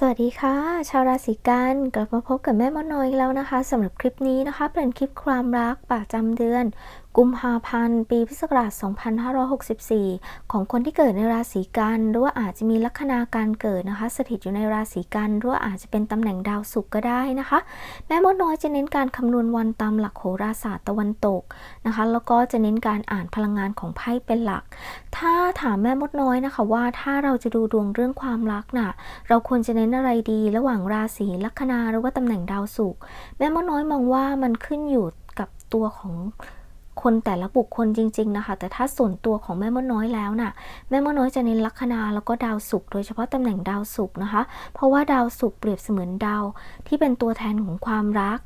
สวัสดีค่ะ ชาวราศีกันกลับมาพบกับแม่มอน้อยอีกแล้วนะคะสำหรับคลิปนี้นะคะ เป็นคลิปความรักประจำเดือน กุมภาพันธ์ ปีพุทธศักราช 2564 ของคนที่เกิดในราศีกันหรือว่าอาจจะมีลัคนาการเกิดนะคะ สถิตอยู่ในราศีกันหรือว่าอาจจะเป็นตำแหน่งดาวศุกร์ก็ได้นะคะ แม่มดน้อยจะเน้นการคำนวณวันตามหลักโหราศาสตร์ตะวันตกนะคะ แล้วก็จะเน้นการอ่านพลังงานของไพ่เป็นหลัก ถ้าถามแม่มดน้อยนะคะว่าถ้าเราจะดูดวงเรื่องความรักน่ะเราควรจะเน้นอะไรดี ระหว่างราศีลัคนาหรือว่าตำแหน่งดาวศุกร์แม่มดน้อยมองว่ามันขึ้นอยู่กับตัวของ คนแต่ละบุคคลจริง ๆ นะคะ แต่ถ้าส่วนตัวของแม่มดน้อยแล้วน่ะแม่มดน้อยจะเน้นลัคนาแล้วก็ดาวศุกร์โดยเฉพาะตำแหน่งดาวศุกร์นะคะ เพราะว่าดาวศุกร์เปรียบเสมือนดาวที่เป็นตัวแทนของความรัก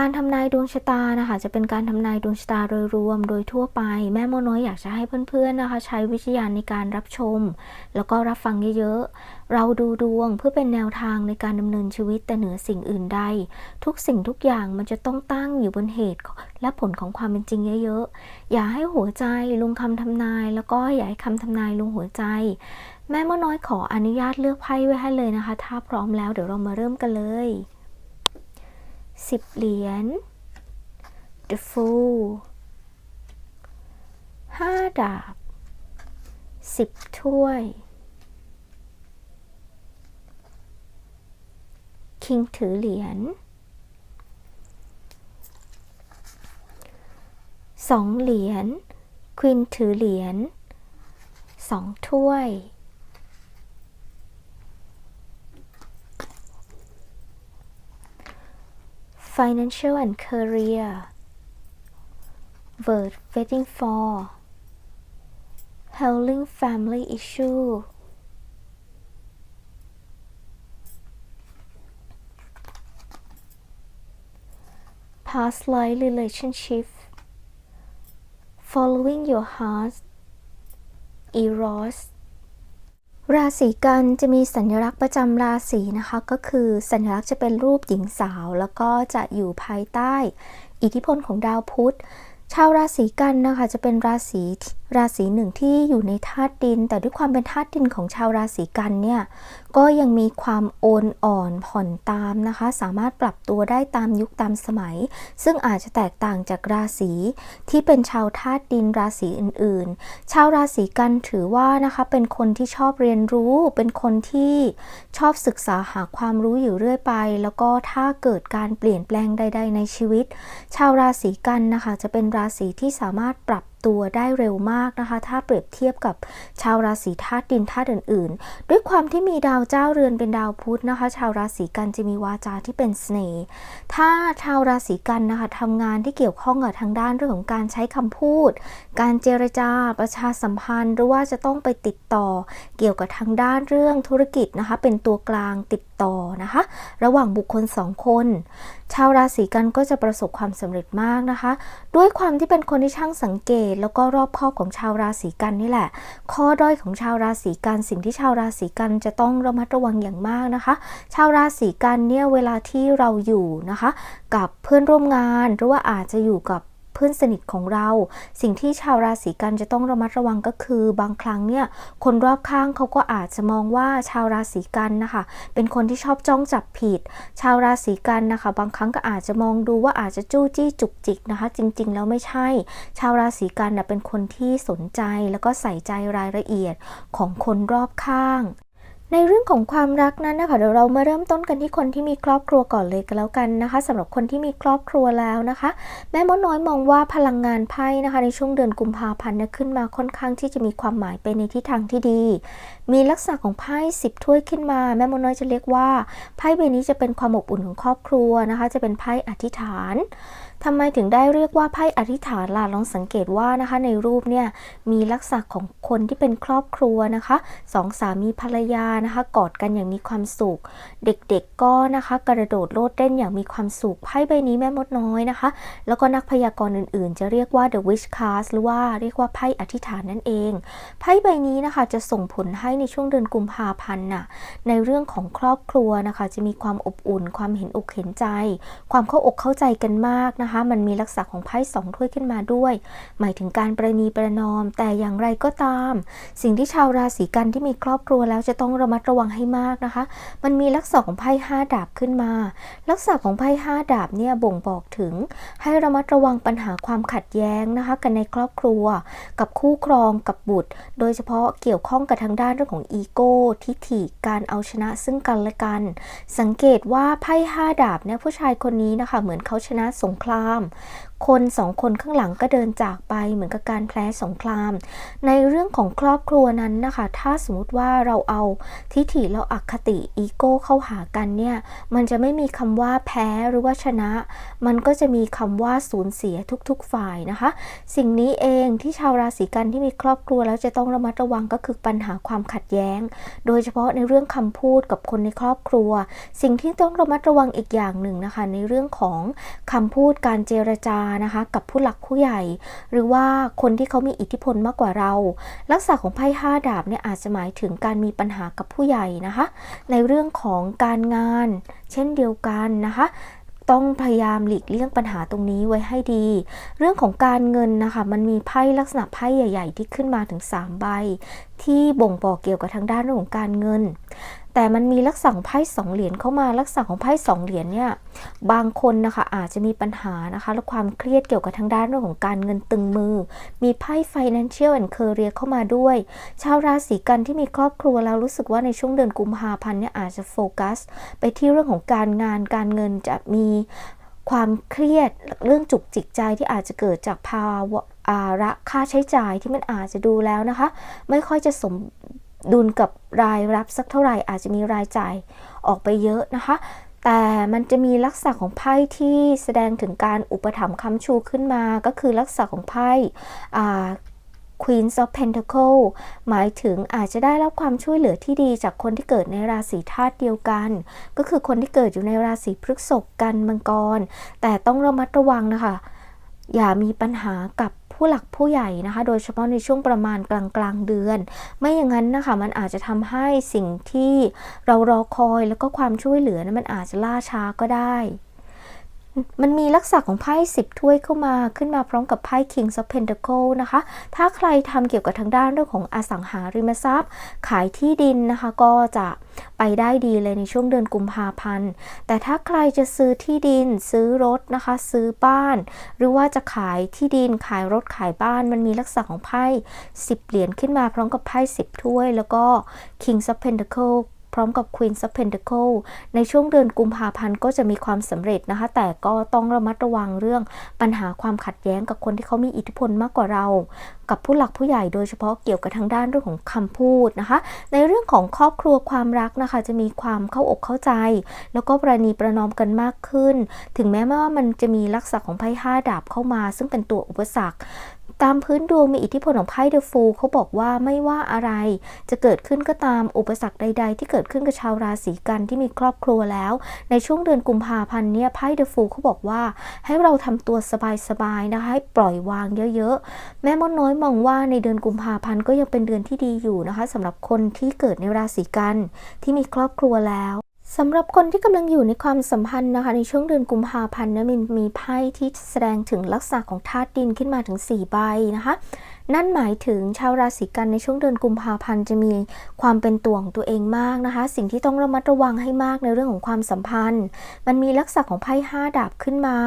การทำนายดวงชะตานะคะจะเป็นการทำนายดวงชะตาโดยรวมโดยทั่วไป แม่โมน้อยอยากจะให้เพื่อนๆนะคะ ใช้วิจารณญาณในการรับชม แล้วก็รับฟังเยอะๆ เราดูดวงเพื่อเป็นแนวทางในการดำเนินชีวิตแต่เหนือสิ่งอื่นใด ทุกสิ่งทุกอย่างมันจะต้องตั้งอยู่บนเหตุ และผลของความเป็นจริงเยอะๆ อย่าให้หัวใจลงคำทำนาย แล้วก็อย่าให้คำทำนายลงหัวใจ แม่โมน้อยขออนุญาตเลือกไพ่ไว้ให้เลยนะคะ ถ้าพร้อมแล้วเดี๋ยวเรามาเริ่มกันเลย สิบเหรียญ The Fool ห้าดาบสิบถ้วย คิงถือเหรียญสองเหรียญควีนถือเหรียญสองถ้วย Financial and Career. Word Waiting for. Healing Family Issue. Past Life Relationship. Following Your Heart. Eros ราศีกันจะมีสัญลักษณ์ประจำราศีนะคะ ก็คือสัญลักษณ์จะเป็นรูปหญิงสาว แล้วก็จะอยู่ภายใต้ อิทธิพลของดาวพุธ ชาวราศีกันนะคะจะเป็นราศีราศีหนึ่งที่อยู่ในธาตุดิน แต่ด้วยความเป็นธาตุดินของชาวราศีกันเนี่ยก็ยังมีความโอนอ่อนผ่อนตามนะคะ สามารถปรับตัวได้ตามยุคตามสมัย ซึ่งอาจจะแตกต่างจากราศีที่เป็นชาวธาตุดินราศีอื่นๆ ชาวราศีกันถือว่านะคะเป็นคนที่ชอบเรียนรู้ เป็นคนที่ชอบศึกษาหาความรู้อยู่เรื่อยไป แล้วก็ถ้าเกิดการเปลี่ยนแปลงใด ๆ ในชีวิต ชาวราศีกันนะคะจะเป็นราศีที่สามารถปรับ ตัวได้เร็วมากนะคะ ถ้าเปรียบเทียบกับชาวราศีธาตุดินธาตุอื่นๆ ด้วยความที่มีดาวเจ้าเรือนเป็นดาวพุธนะคะ ชาวราศีกันจะมีวาจาที่เป็นเสน่ห์ถ้าชาวราศีกันนะคะทำงานที่เกี่ยวข้องกับทางด้านเรื่องของการใช้คำพูด การเจรจาประชาสัมพันธ์ หรือว่าจะต้องไปติดต่อ เกี่ยวกับทางด้านเรื่องธุรกิจนะคะ เป็นตัวกลางติดต่อนะคะ ระหว่างบุคคลสองคน ชาวราศีกันก็จะประสบความสำเร็จมากนะคะ ด้วยความที่เป็นคนที่ช่างสังเกต แล้วก็รอบคอบของชาวราศีกันนี่แหละ ข้อด้อยของชาวราศีกันสิ่งที่ชาวราศีกันจะต้องระมัดระวังอย่างมากนะคะ ชาวราศีกันเนี่ยเวลาที่เราอยู่นะคะ กับเพื่อนร่วมงานหรือว่าอาจจะอยู่กับ เพื่อนสนิทของเรา สิ่งที่ชาวราศีกันจะต้องระมัดระวังก็คือบางครั้งเนี่ยคนรอบข้างเขาก็อาจจะมองว่าชาวราศีกันนะคะเป็นคนที่ชอบจ้องจับผิด ชาวราศีกันนะคะ บางครั้งก็อาจจะมองดูว่าอาจจะจู้จี้จุกจิกนะคะ จริง ๆ แล้วไม่ใช่ ชาวราศีกันเป็นคนที่สนใจแล้วก็ใส่ใจรายละเอียดของคนรอบข้าง ในเรื่องของความรักนั้นนะคะเดี๋ยวเรามาเริ่มต้นกันที่คนที่มีครอบครัวก่อนเลยก็แล้วกันนะคะสำหรับคนที่มีครอบครัวแล้วนะคะ แม่มดน้อยมองว่าพลังงานไพ่นะคะ ในช่วงเดือนกุมภาพันธ์ขึ้นมาค่อนข้างที่จะมีความหมายไปในทิศทางที่ดี มีลักษณะของไพ่สิบถ้วยขึ้นมา แม่มดน้อยจะเรียกว่าไพ่ใบนี้จะเป็นความอบอุ่นของครอบครัวนะคะ จะเป็นไพ่อธิษฐาน ทำไมถึงได้เรียกว่าไพ่อธิษฐานล่ะลองสังเกตว่านะคะในรูปเนี่ยมีลักษณะของคนที่เป็นครอบครัวนะคะสองสามีภรรยานะคะ กอดกันอย่างมีความสุข เด็กๆก็นะคะ กระโดดโลดเต้นอย่างมีความสุขไพ่ใบนี้แม่มดน้อยนะคะ แล้วก็นักพยากรณ์อื่นๆ จะเรียกว่า the wish card หรือว่าเรียกว่าไพ่อธิษฐานนั่นเองไพ่ใบนี้นะคะจะส่งผลให้ในช่วงเดือนกุมภาพันธ์น่ะในเรื่องของครอบครัวนะคะ จะมีความอบอุ่น ความเห็นอกเห็นใจ ความเข้าอกเข้าใจกันมากนะคะนะคะ มันมีลักษณะของไพ่สองถ้วยขึ้นมาด้วย หมายถึงการประนีประนอม แต่อย่างไรก็ตาม สิ่งที่ชาวราศีกันที่มีครอบครัวแล้วจะต้องระมัดระวังให้มากนะคะ มันมีลักษณะของไพ่ห้าดาบขึ้นมา ลักษณะของไพ่ห้าดาบเนี่ยบ่งบอกถึง ให้ระมัดระวังปัญหาความขัดแย้งนะคะ กันในครอบครัว กับคู่ครองกับบุตร โดยเฉพาะเกี่ยวข้องกับทางด้านเรื่องของอีโก้ทิฐิการเอาชนะซึ่งกันและกัน สังเกตว่าไพ่ห้าดาบเนี่ยผู้ชายคนนี้นะคะ เหมือนเขาชนะสงครามความคนสองคนข้างหลังก็เดินจากไปเหมือนกับการแพ้สงคราม ในเรื่องของครอบครัวนั้นนะคะ ถ้าสมมติว่าเราเอาทิฐิแล้วอคติอีโก้เข้าหากันเนี่ยมันจะไม่มีคำว่าแพ้หรือว่าชนะ มันก็จะมีคำว่าสูญเสียทุกๆฝ่ายนะคะ สิ่งนี้เองที่ชาวราศีกันที่มีครอบครัวแล้วจะต้องระมัดระวังก็คือปัญหาความขัดแย้ง โดยเฉพาะในเรื่องคำพูดกับคนในครอบครัว สิ่งที่ต้องระมัดระวังอีกอย่างหนึ่งนะคะ ในเรื่องของคำพูดการเจรจานะคะกับผู้หลักผู้ใหญ่ หรือว่าคนที่เขามีอิทธิพลมากกว่าเรา ลักษณะของไพ่ห้าดาบเนี่ยอาจจะหมายถึงการมีปัญหากับผู้ใหญ่นะคะ ในเรื่องของการงาน เช่นเดียวกันนะคะต้องพยายามหลีกเลี่ยงปัญหาตรงนี้ไว้ให้ดี เรื่องของการเงินนะคะ มันมีไพ่ลักษณะไพ่ใหญ่ ๆ ที่ขึ้นมาถึง 3 ใบ ที่บ่งบอกเกี่ยวกับทางด้านเรื่องของการเงิน แต่มันมีลักษณะของไพ่สองเหรียญเข้ามาลักษณะของไพ่สองเหรียญเนี่ยบางคนนะคะอาจจะมีปัญหานะคะและความเครียดเกี่ยวกับทางด้านเรื่องของการเงินตึงมือ มีไพ่ financial and career เข้ามาด้วย ชาวราศีกันที่มีครอบครัวแล้วรู้สึกว่าในช่วงเดือนกุมภาพันธ์เนี่ยอาจจะโฟกัส ไปที่เรื่องของการงานการเงินจะมีความเครียดเรื่องจุกจิกใจที่อาจจะเกิดจากภาวะอาระค่าใช้จ่ายที่มันอาจจะดูแล้วนะคะ ไม่ค่อยจะสม ดุลกับรายรับสักเท่าไหร่ อาจจะมีรายจ่ายออกไปเยอะนะคะ แต่มันจะมีลักษณะของไพ่ที่แสดงถึงการอุปถัมภ์ค้ำชูขึ้นมา ก็คือลักษณะของไพ่ Queen of Pentacle หมายถึงอาจจะได้รับความช่วยเหลือที่ดีจากคนที่เกิดในราศีธาตุเดียวกัน ก็คือคนที่เกิดอยู่ในราศีพฤษภกันมังกร แต่ต้องระมัดระวังนะคะ อย่ามีปัญหากับผู้หลักผู้ใหญ่นะคะ โดยเฉพาะในช่วงประมาณกลางกลางเดือน ไม่อย่างนั้นนะคะ มันอาจจะทำให้สิ่งที่เรารอคอยแล้วก็ความช่วยเหลือนะมันอาจจะล่าช้าก็ได้ มันมีลักษณะของไพ่สิบถ้วยเข้ามาขึ้นมาพร้อมกับไพ่ King of Pentacle นะคะ ถ้าใครทำเกี่ยวกับทางด้านเรื่องของอสังหาริมทรัพย์ ขายที่ดินนะคะก็จะไปได้ดีเลยในช่วงเดือนกุมภาพันธ์ แต่ถ้าใครจะซื้อที่ดิน ซื้อรถนะคะ ซื้อบ้าน หรือว่าจะขายที่ดิน ขายรถ ขายบ้าน มันมีลักษณะของไพ่10เหรียญขึ้นมาพร้อมกับไพ่10ถ้วย แล้วก็ King of Pentacle ร้อมกับ Queen of Pentacle ในช่วงเดือนกุมภาพันธ์ก็จะมีความสำเร็จนะคะ แต่ก็ต้องระมัดระวังเรื่องปัญหาความขัดแย้งกับคนที่เขามีอิทธิพลมากกว่าเรา กับผู้หลักผู้ใหญ่โดยเฉพาะเกี่ยวกับทางด้านเรื่องของคำพูดนะคะ ในเรื่องของครอบครัวความรักนะคะ จะมีความเข้าอกเข้าใจ แล้วก็ประนีประนอมกันมากขึ้น ถึงแม้ว่ามันจะมีลักษณะของไพ่ห้าดาบเข้ามา ซึ่งเป็นตัวอุปสรรค ตามพื้นดวงมีอิทธิพลของไพ่เดอะฟูเขาบอกว่าไม่ว่าอะไร จะเกิดขึ้นก็ตามอุปสรรคใด ๆ ที่เกิดขึ้นกับชาวราศีกันที่มีครอบครัวแล้ว ในช่วงเดือนกุมภาพันธ์เนี่ยไพ่เดอะฟูเขาบอกว่า ให้เราทำตัวสบายๆนะคะให้ปล่อยวางเยอะๆ แม่มดน้อยมองว่าในเดือนกุมภาพันธ์ก็ยังเป็นเดือนที่ดีอยู่นะคะสำหรับคนที่เกิดในราศีกันที่มีครอบครัวแล้ว สำหรับคนที่กำลังอยู่ในความสัมพันธ์นะคะ ในช่วงเดือนกุมภาพันธ์นะมันมีไพ่ที่แสดงถึงลักษณะของธาตุดินขึ้นมาถึง 4 ใบนะคะ นั่นหมายถึงชาวราศีกันในช่วงเดือนกุมภาพันธ์จะมีความเป็นตัวของตัวเองมากนะคะ สิ่งที่ต้องระมัดระวังให้มากในเรื่องของความสัมพันธ์ มันมีลักษณะของไพ่ห้าดาบขึ้นมา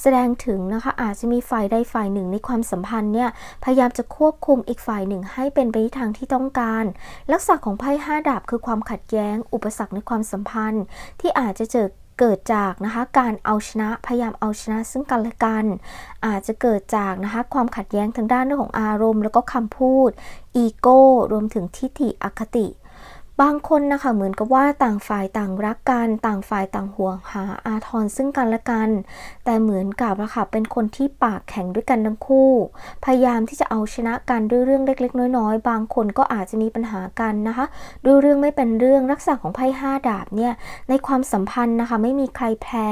แสดงถึงนะคะอาจจะมีฝ่ายใดฝ่ายหนึ่งในความสัมพันธ์เนี่ยพยายามจะควบคุมอีกฝ่ายหนึ่งให้เป็นไปในทางที่ต้องการ ลักษณะของไพ่ห้าดาบคือความขัดแย้ง อุปสรรคในความสัมพันธ์ ที่อาจจะเจอ เกิดจากนะคะการเอาชนะพยายามเอาชนะซึ่งกันและกัน อาจจะเกิดจากนะคะความขัดแย้งทางด้านเรื่องของอารมณ์ แล้วก็คำพูดอีโก้รวมถึงทิฏฐิอคติ บางคนนะคะเหมือนกับว่าต่างฝ่ายต่างรักกัน ต่างฝ่ายต่างห่วงหาอาทรซึ่งกันและกัน แต่เหมือนกับอะคะเป็นคนที่ปากแข็งด้วยกันทั้งคู่ พยายามที่จะเอาชนะกันด้วยเรื่องเล็ก ๆ น้อยๆ บางคนก็อาจจะมีปัญหากันนะคะด้วยเรื่องไม่เป็นเรื่องลักษณะของไพ่ห้าดาบเนี่ยในความสัมพันธ์นะคะไม่มีใครแพ้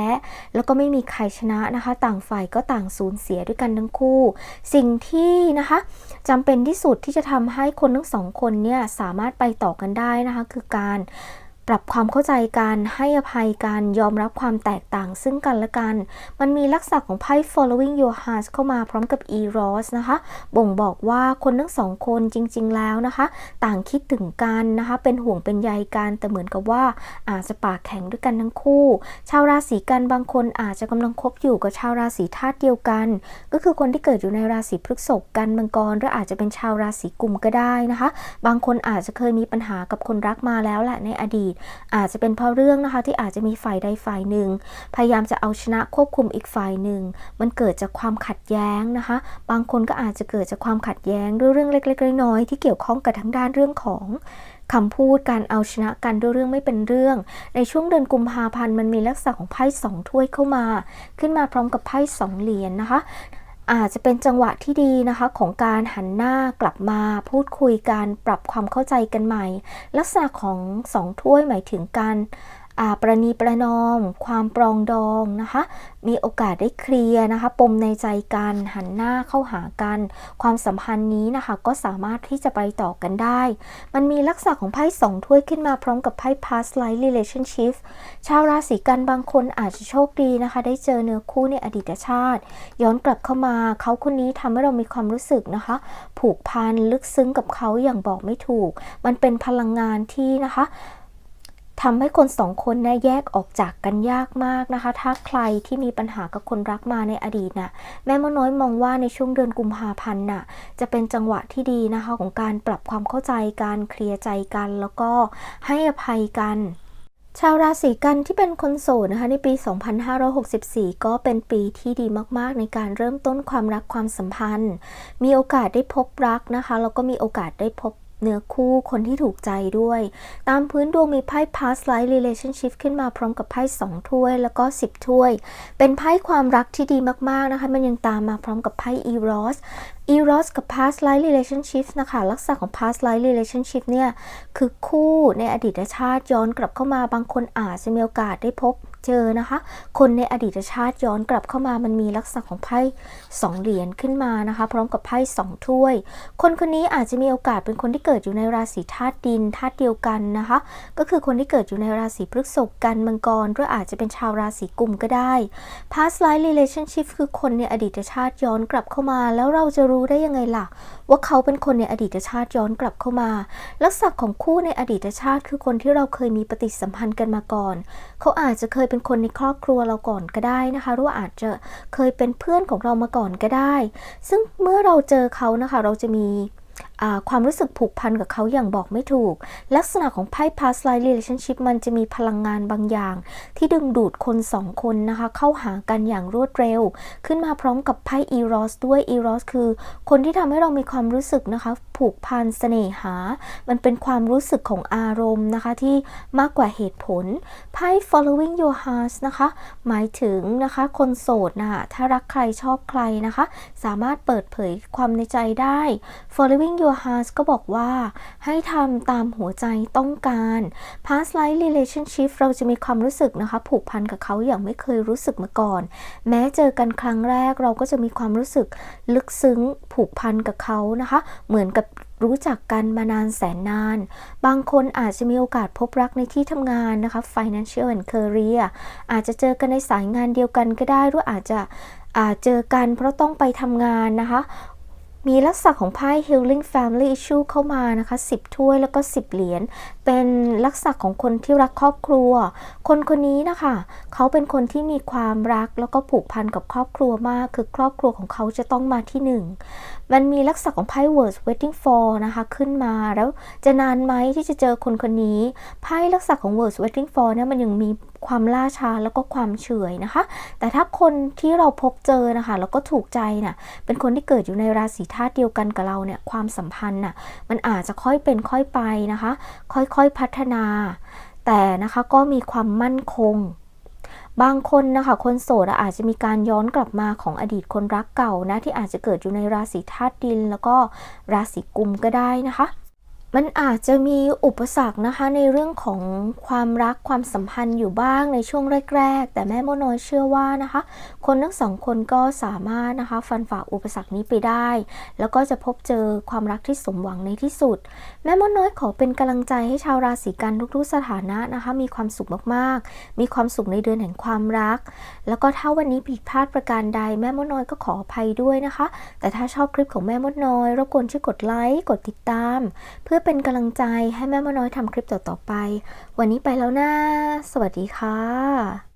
แล้วก็ไม่มีใครชนะนะคะ ต่างฝ่ายก็ต่างสูญเสียด้วยกันทั้งคู่ สิ่งที่นะคะจำเป็นที่สุดที่จะทำให้คนทั้งสองคนเนี่ยสามารถไปต่อกันได้นะคะคือการ ปรับความเข้าใจกันให้อภัยกันยอมรับความแตกต่างซึ่งกันและกัน มันมีลักษณะของไพ่ following your heart เข้ามาพร้อมกับ eros นะคะ บ่งบอกว่าคนทั้งสองคนจริง ๆ แล้วนะคะ ต่างคิดถึงกันนะคะ เป็นห่วงเป็นใยกัน แต่เหมือนกับว่าอาจจะปากแข็งด้วยกันทั้งคู่ ชาวราศีกันบางคนอาจจะกำลังคบอยู่กับชาวราศีธาตุเดียวกัน ก็คือคนที่เกิดอยู่ในราศีพฤษภกันมังกรหรืออาจจะเป็นชาวราศีกุมก็ได้นะคะ บางคนอาจจะเคยมีปัญหากับคนรักมาแล้วแหละในอดีตอาจจะเป็นเพราะเรื่องนะคะที่อาจจะมีฝ่ายใดฝ่ายหนึ่ง พยายามจะเอาชนะควบคุมอีกฝ่ายหนึ่ง มันเกิดจากความขัดแย้งนะคะ บางคนก็อาจจะเกิดจากความขัดแย้งด้วยเรื่องเล็กๆน้อยๆที่เกี่ยวข้องกับทั้งด้านเรื่องของคำพูดการเอาชนะกันด้วยเรื่องไม่เป็นเรื่อง ในช่วงเดือนกุมภาพันธ์มันมีลักษณะของไพ่สองถ้วยเข้ามา ขึ้นมาพร้อมกับไพ่สองเหรียญนะคะ อาจจะเป็นจังหวะที่ดีนะคะของการหันหน้ากลับมาพูดคุยกันปรับความเข้าใจกันใหม่ ลักษณะของสองถ้วยหมายถึงการ ประนีประนอม ความปรองดองนะคะ มีโอกาสได้เคลียร์นะคะ ปมในใจกันหันหน้าเข้าหากัน ความสัมพันธ์นี้นะคะ ก็สามารถที่จะไปต่อกันได้ มันมีลักษณะของไพ่สองถ้วยขึ้นมาพร้อมกับไพ่ past life relationship ชาวราศีกันบางคนอาจจะโชคดีนะคะ ได้เจอเนื้อคู่ในอดีตชาติ ย้อนกลับเข้ามาเขาคนนี้ทำให้เรามีความรู้สึกนะคะ ผูกพันลึกซึ้งกับเขาอย่างบอกไม่ถูก มันเป็นพลังงานที่นะคะ ทำให้คนสองคนเนี่ยแยกออกจากกันยากมากนะคะ ถ้าใครที่มีปัญหากับคนรักมาในอดีตน่ะแม่มน้อยมองว่าในช่วงเดือนกุมภาพันธ์น่ะจะเป็นจังหวะที่ดีนะคะของการปรับความเข้าใจการเคลียร์ใจกัน แล้วก็ให้อภัยกันชาวราศีกันที่เป็นคนโสดนะคะในปี 2564 ก็เป็นปีที่ดีมากๆ ในการเริ่มต้นความรักความสัมพันธ์ มีโอกาสได้พบรักนะคะแล้วก็มีโอกาสได้พบ เนื้อคู่คนที่ถูกใจด้วย ตามพื้นดวงมีไพ่ past life relationship ขึ้นมาพร้อมกับไพ่2ถ้วยแล้วก็ 10 ถ้วย เป็นไพ่ความรักที่ดีมาก ๆ นะคะ มันยังตามมาพร้อมกับไพ่ eros eros กับ past life relationship นะคะ ลักษณะของ past life relationship เนี่ย คือคู่ในอดีตชาติย้อนกลับเข้ามาบางคนอาจจะมีโอกาสได้พบ เจอนะคะ คนในอดีตชาติย้อนกลับเข้ามามันมีลักษณะของไพ่สองเหรียญขึ้นมานะคะ พร้อมกับไพ่สองถ้วย คนคนนี้อาจจะมีโอกาสเป็นคนที่เกิดอยู่ในราศีธาตุดินธาตุเดียวกันนะคะ ก็คือคนที่เกิดอยู่ในราศีพฤษภกันมังกรหรืออาจจะเป็นชาวราศีกุมก็ได้ past life relationship คือคนในอดีตชาติย้อนกลับเข้ามา แล้วเราจะรู้ได้ยังไงล่ะ ว่าเขาเป็นคนในอดีตชาติย้อนกลับเข้ามา ลักษณะของคู่ในอดีตชาติคือคนที่เราเคยมีปฏิสัมพันธ์กันมาก่อน เขาอาจจะเคยเป็นคนในครอบครัวเราก่อนก็ได้นะคะ หรือว่าอาจจะเคยเป็นเพื่อนของเรามาก่อนก็ได้ ซึ่งเมื่อเราเจอเขานะคะ เราจะมี ความรู้สึกผูกพันกับเขาอย่างบอกไม่ถูก ลักษณะของไพ่ past life relationship มันจะมีพลังงานบางอย่าง ที่ดึงดูดคนสองคนนะคะ เข้าหากันอย่างรวดเร็ว ขึ้นมาพร้อมกับไพ่ eros ด้วย eros คือ คนที่ทำให้เรามีความรู้สึกนะคะ ผูกพันเสน่หา มันเป็นความรู้สึกของอารมณ์นะคะที่มากกว่าเหตุผลไพ่ following your heart นะคะ หมายถึงนะคะ คนโสดนะะถ้ารักใครชอบใครนะคะ สามารถเปิดเผยความในใจได้ following your heart ก็บอกว่า ให้ทำตามหัวใจต้องการ past life relationship เราจะมีความรู้สึกนะคะผูกพันกับเขาอย่างไม่เคยรู้สึกมาก่อน แม้เจอกันครั้งแรกเราก็จะมีความรู้สึกลึกซึ้งผูกพันกับเขานะคะ เหมือนกับรู้จักกันมานานแสนนาน บางคนอาจจะมีโอกาสพบรักในที่ทำงานนะคะ financial and career อาจจะเจอกันในสายงานเดียวกันก็ได้ หรืออาจจะอาจเจอกันเพราะต้องไปทำงานนะคะ มีลักษณะของไพ่ Healing Family Issue เข้ามานะคะ 10 ถ้วยแล้วก็ 10 เหรียญ เป็นลักษณะของคนที่รักครอบครัว คนคนนี้นะคะ เขาเป็นคนที่มีความรักแล้วก็ผูกพันกับครอบครัวมาก คือครอบครัวของเขาจะต้องมาที่หนึ่งมันมีลักษณะของไพ่ Words Waiting for นะคะ ขึ้นมาแล้วจะนานไหมที่จะเจอคนคนนี้ ไพ่ลักษณะของ Words Waiting for เนี่ยมันยังมี ความล่าช้าแล้วก็ความเฉยนะคะ แต่ถ้าคนที่เราพบเจอนะคะ แล้วก็ถูกใจนะ่ะเป็นคนที่เกิดอยู่ในราศีธาตุเดียวกันกับเราเนี่ยความสัมพันธ์น่ะมันอาจจะค่อยเป็นค่อยไปนะคะ ค่อยๆพัฒนา แต่นะคะก็มีความมั่นคงบางคนนะคะคนโสดอาจจะมีการย้อนกลับมาของอดีตคนรักเก่านะที่อาจจะเกิดอยู่ในราศีธาตุดิน แล้วก็ราศีกุมก็ได้นะคะ มันอาจจะมีอุปสรรคนะคะในเรื่องของความรักความสัมพันธ์อยู่บ้างในช่วงแรก ๆ แต่แม่มดน้อยเชื่อว่านะคะ คนทั้งสองคนก็สามารถนะคะฟันฝ่าอุปสรรคนี้ไปได้ แล้วก็จะพบเจอความรักที่สมหวังในที่สุด แม่มดน้อยขอเป็นกำลังใจให้ชาวราศีกันทุกๆสถานะนะคะ มีความสุขมากๆ มีความสุขในเดือนแห่งความรัก แล้วก็ถ้าวันนี้ผิดพลาดประการใดแม่มดน้อยก็ขออภัยด้วยนะคะ แต่ถ้าชอบคลิปของแม่มดน้อยรบกวนช่วยกดไลค์กดติดตาม เพื่อเป็นกำลังใจให้แม่มน้อยทำคลิปต่อๆไป วันนี้ไปแล้วนะ สวัสดีค่ะ